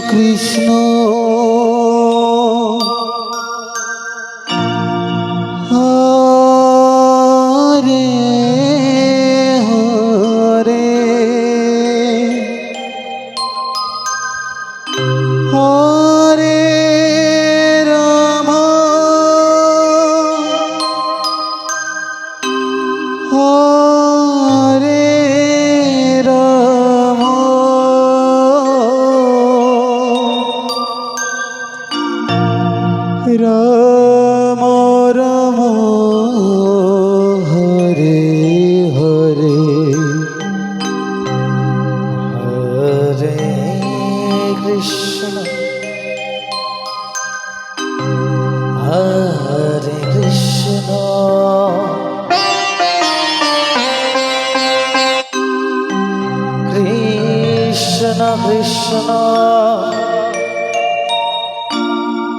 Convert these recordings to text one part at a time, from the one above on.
কৃষ্ণ।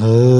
হরে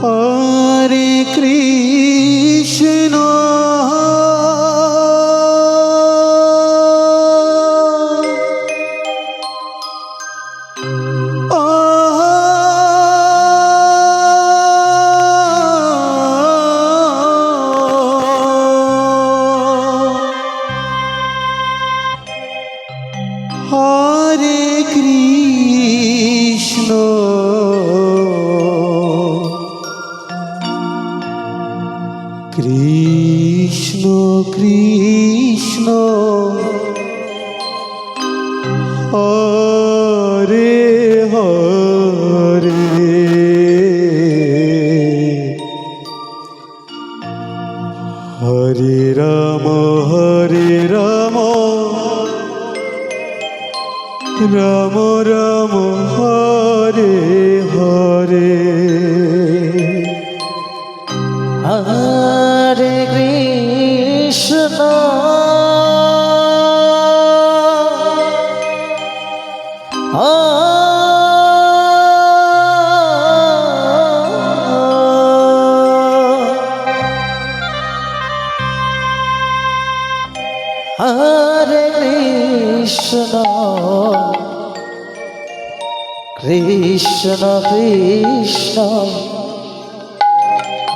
হরে হরে কৃষ্ণ কৃষ্ণ। হরে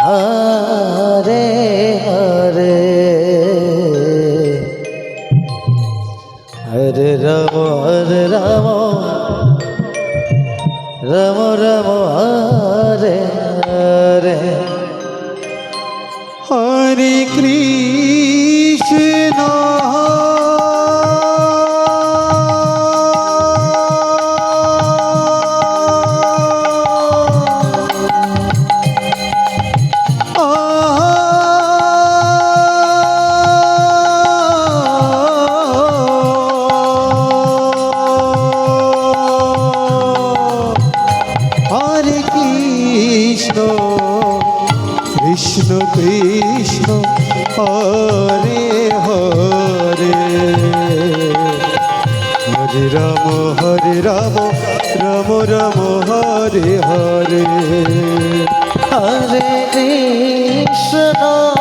হরে কৃষ্ণ।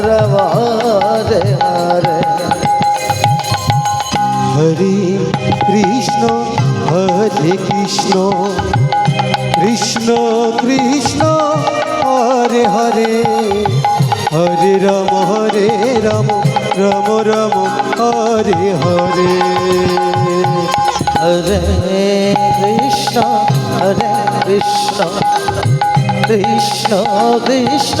রাম রাম হরে কৃষ্ণ হরে কৃষ্ণ কৃষ্ণ কৃষ্ণ হরে হরে হরে রাম হরে রাম রাম হরে কৃষ্ণ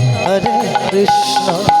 কৃষ্ণ।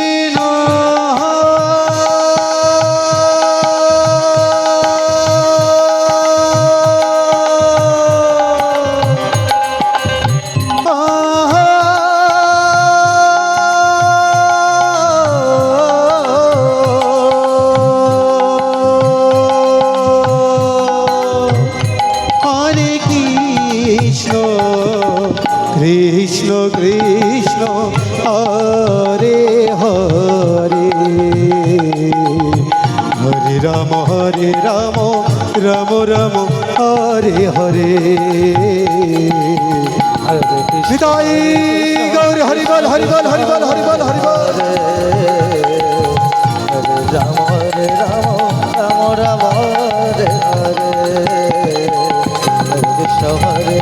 কৃষ্ণ কৃষ্ণ কৃষ্ণ, হরে হরে। হরে রাম হরে রাম রাম রাম, হরে হরে। বিদায় গৌর, হরি বল হরি বল হরি বল হরি বল হরি বল। রাম রাম রাম রাম, হরে হরে।